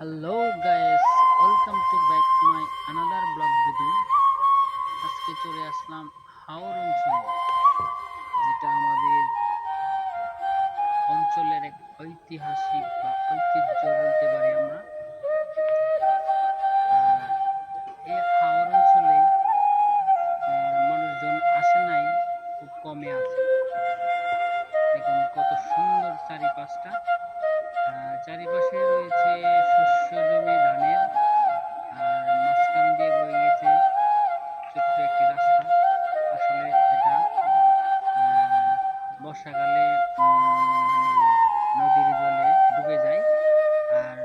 Hello guys welcome to back my another blog video আজকে চলে আসলাম হাওর অঞ্চল যেটা আমাদের অঞ্চলের এক ঐতিহাসিক বা ঐতিহ্য বলতে পারি আমরা। এই হাওর অঞ্চলে মানুষজন আসে নাই, খুব কমে আছে। বর্ষাকালে মানে নদীর জলে ডুবে যায়। আর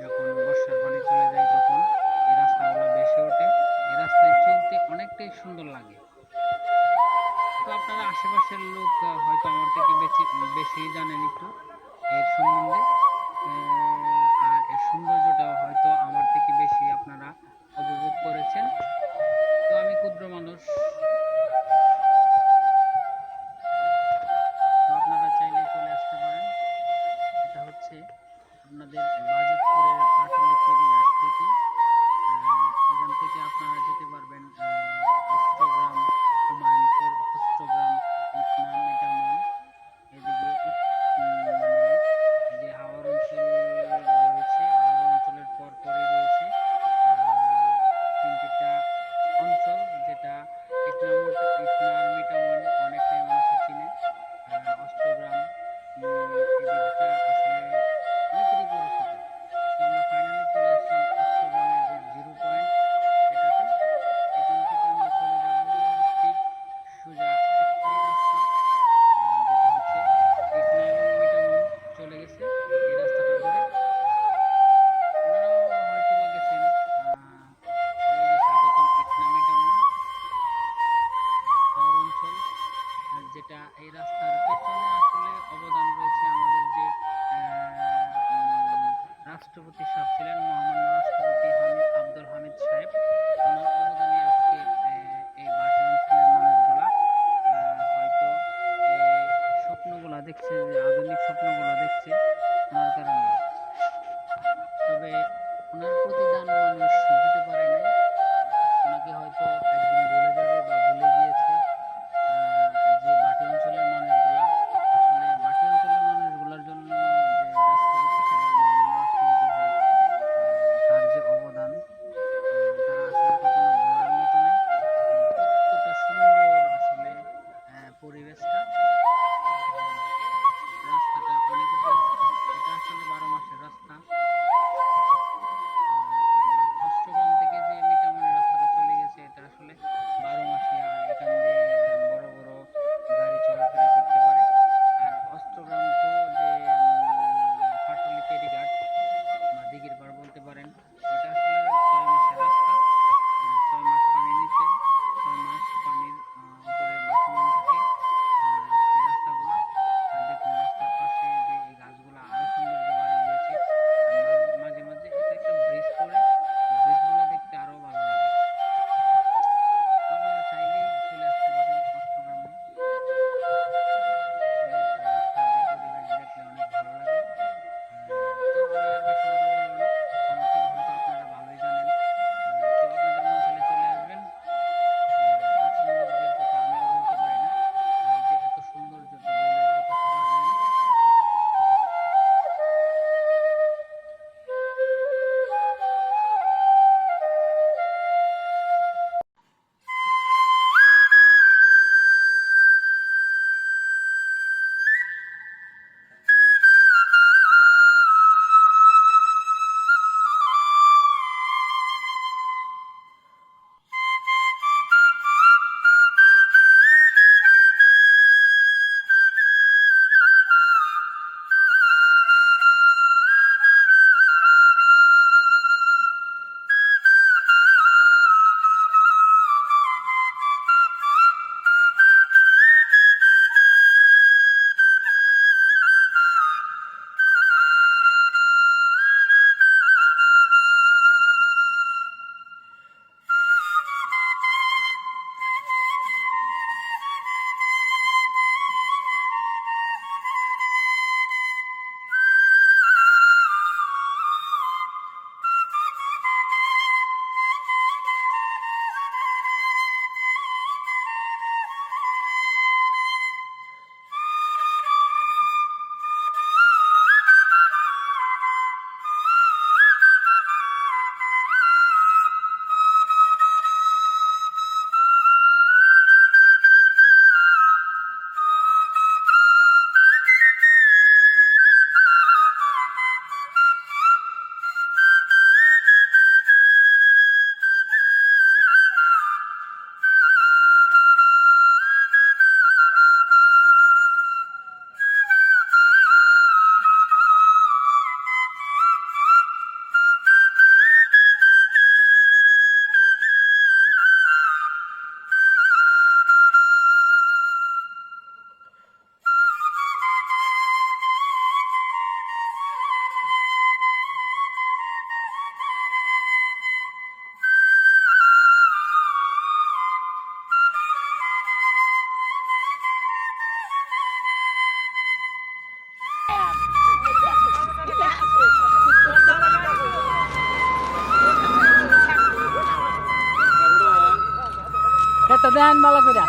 যখন বর্ষার পানি চলে যায় তখন এই রাস্তাগুলো বেশি ওঠে। এই রাস্তায় চলতে অনেকটাই সুন্দর লাগে। তো আপনারা আশেপাশের লোক হয়তো আমার থেকে বেশি বেশি জানেন একটু এর সম্বন্ধে। আর এর সৌন্দর্যটা হয়তো আমার থেকে বেশি আপনারা উপভোগ করেছেন। এই রাস্তার পেছনে আসলে অবদান রয়েছে আমাদের যে রাষ্ট্রপতি সাহেব ছিলেন, মহামান্য রাষ্ট্রপতি হামিদ, আব্দুল হামিদ সাহেব। ওনার অবদানে দেন ভালো করে।